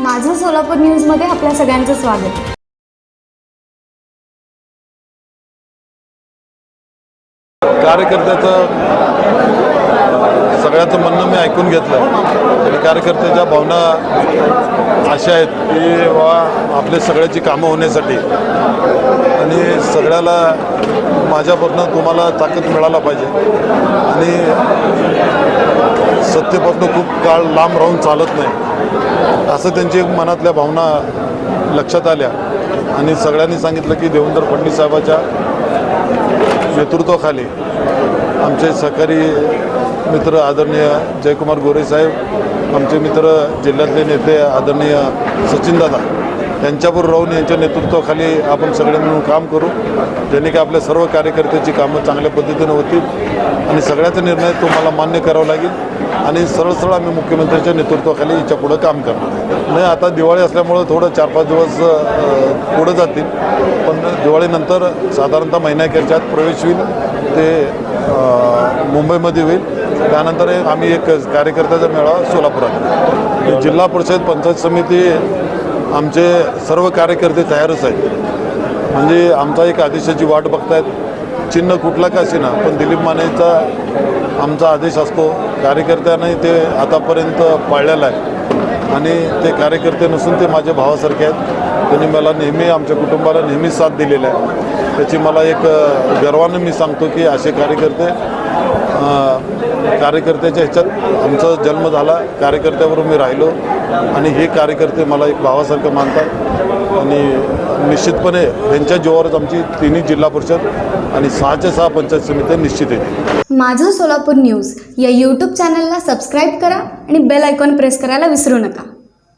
माझं सोलापूर न्यूजमध्ये आपल्या सगळ्यांचं स्वागत. कार्यकर्त्याचं सगळ्याचं म्हणणं मी ऐकून घेतलं. आणि कार्यकर्त्याच्या भावना अशा आहेत की वा आपले सगळ्याची कामं होण्यासाठी. आणि सगळ्याला माझ्यापासून तुम्हाला ताकद मिळायला पाहिजे. आणि सत्तेपासून खूप काळ लांब राहून चालत नाही. असं त्यांची मनातल्या भावना लक्षात आल्या. आणि सगळ्यांनी सांगितलं की देवेंद्र फडणवीस साहेबाच्या नेतृत्वाखाली आमचे सहकारी मित्र आदरणीय जयकुमार गोरे साहेब आमचे मित्र जिल्ह्यातले नेते आदरणीय सचिनदादा त्यांच्यावर राहून यांच्या नेतृत्वाखाली आपण सगळे मिळून काम करू. ज्याने की आपल्या सर्व कार्यकर्त्याची कामं चांगल्या पद्धतीनं होतील. आणि सगळ्याचा निर्णय तुम्हाला मान्य करावा लागेल. आणि सरळ सरळ आम्ही मुख्यमंत्र्यांच्या नेतृत्वाखाली याच्या पुढं काम करणार नाही आता दिवाळी असल्यामुळं थोडं चार पाच दिवस पुढं जातील. पण दिवाळीनंतर साधारणतः महिन्याखेरच्या आत प्रवेश होईल. ते मुंबईमध्ये होईल. त्यानंतर एक आम्ही एक कार्यकर्त्याचा मेळावा सोलापुरात. जिल्हा परिषद पंचायत समिती आमचे सर्व कार्यकर्ते तयारच आहेत. म्हणजे आमचा एक आदेशाची वाट बघतायत. चिन्ह कुठला का असेना पण दिलीप मानेचा आमचा आदेश असतो. कार्यकर्त्याने ते आतापर्यंत पाळलेला आहे. आणि ते कार्यकर्ते नसून ते माझ्या भावासारखे आहेत. त्यांनी मला नेहमी आमच्या कुटुंबाला नेहमी साथ दिलेला आहे. त्याची मला एक गर्वानं मी सांगतो की असे कार्यकर्ते कार्यकर्त्याच्या ह्याच्यात आमचा जन्म झाला. कार्यकर्त्याबरोबर मी राहिलो. आणि हे कार्यकर्ते मला एक भावासारखं मानतात. आणि निश्चितपणे त्यांच्या जीवावरच आमची तिन्ही जिल्हा परिषद आणि सहाच्या सहा पंचायत समित्या निश्चित येतील माझं सोलापूर न्यूज या यूट्यूब चॅनलला सबस्क्राईब करा आणि बेल आयकॉन प्रेस करायला विसरू नका.